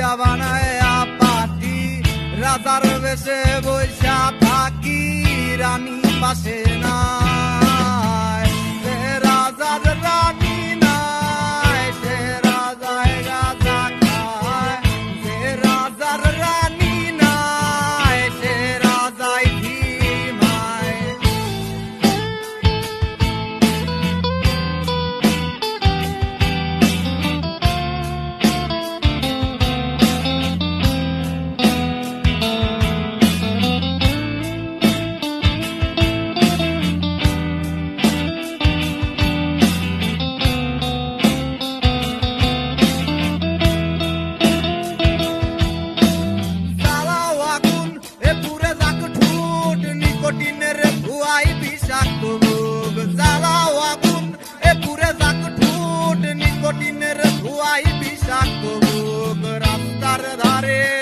দিয়া বানায় পাটি রাজার বেশে বৈশা থাকি রানী পাশে না। I dare, dare, dare, dare, dare,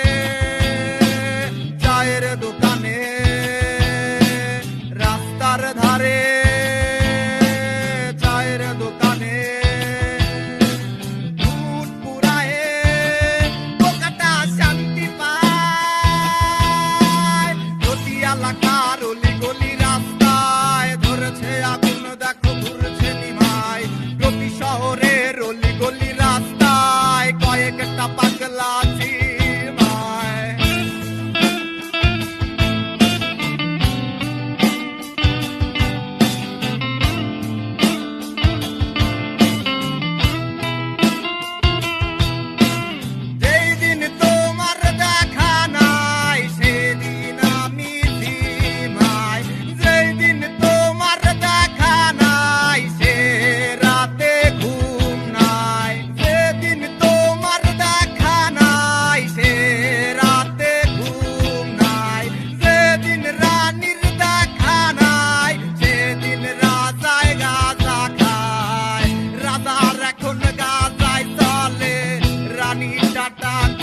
dare, dare, dare, dare, dare, like.